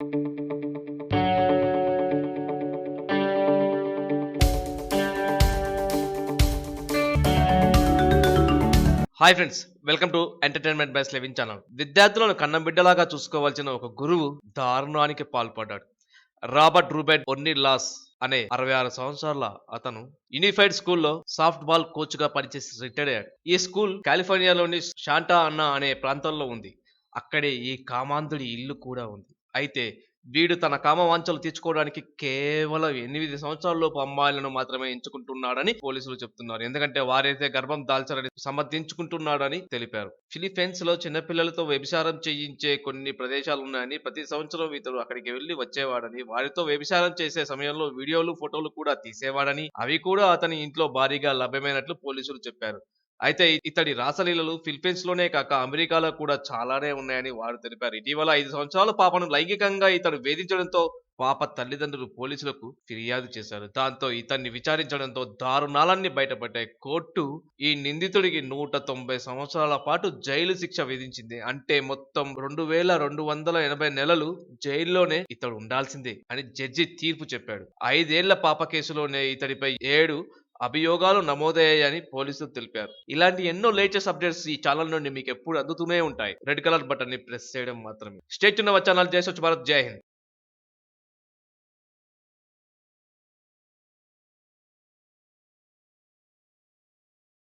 Hi friends welcome to entertainment best living channel విద్యార్థులను కన్నం బిడ్డలాగా చూసుకోవాల్సిన ఒక గురువు దారుణానికి పాల్పడ్డాడు. రాబర్ట్ రూబెట్ ఒన్ని లాస్ అనే అరవై ఆరు సంవత్సరాల అతను యూనిఫైడ్ స్కూల్లో సాఫ్ట్ బాల్ కోచ్గా పనిచేసి రిటైర్డ్ అయ్యాడు. ఈ స్కూల్ కాలిఫోర్నియాలోని శాంటా అన్నా అనే ప్రాంతంలో ఉంది. అక్కడే ఈ కామాంధుడి ఇల్లు కూడా ఉంది. అయితే వీడు తన కామవాంఛలు తీర్చుకోవడానికి కేవలం ఎనిమిది సంవత్సరాలలోపు అమ్మాయిలను మాత్రమే ఎంచుకుంటున్నాడని పోలీసులు చెప్తున్నారు. ఎందుకంటే వారైతే గర్భం దాల్చారని సమర్థించుకుంటున్నాడని తెలిపారు. ఫిలిపైన్స్లో చిన్నపిల్లలతో వ్యభిచారం చేయించే కొన్ని ప్రదేశాలు ఉన్నాయని ప్రతి సంవత్సరం ఇతడు అక్కడికి వెళ్ళి వచ్చేవాడని వారితో వ్యభిచారం చేసే సమయంలో వీడియోలు ఫోటోలు కూడా తీసేవాడని అవి కూడా అతని ఇంట్లో భారీగా లభ్యమైనట్లు పోలీసులు చెప్పారు. అయితే ఇతడి రాసలీలలు ఫిలిపీన్స్లోనే కాక అమెరికాలో కూడా చాలానే ఉన్నాయని వారు తెలిపారు. ఇటీవల ఐదు సంవత్సరాల పాపను లైంగికంగా ఇతడు వేధించడంతో పాప తల్లిదండ్రులు పోలీసులకు ఫిర్యాదు చేశారు. దాంతో ఇతన్ని విచారించడంతో దారుణాలన్నీ బయటపడ్డాయి. కోర్టు ఈ నిందితుడికి నూట తొంభై సంవత్సరాల పాటు జైలు శిక్ష విధించింది. అంటే మొత్తం రెండు వేల రెండు వందల ఎనభై నెలలు జైల్లోనే ఇతడు ఉండాల్సిందే అని జడ్జి తీర్పు చెప్పాడు. ఐదేళ్ళ పాప కేసులోనే ఇతడిపై ఏడు అభియోగాలు నమోదయ్యాయని పోలీసులు తెలిపారు. ఇలాంటి ఎన్నో లేటెస్ట్ అప్డేట్స్ ఈ ఛానల్ నుండి మీకు ఎప్పుడు అందుతూనే ఉంటాయి. రెడ్ కలర్ బటన్ని ప్రెస్ చేయడం మాత్రమే. స్టేట్ ఉన్న ఛానల్. జై స్వచ్ఛ భారత్. జై హింద్.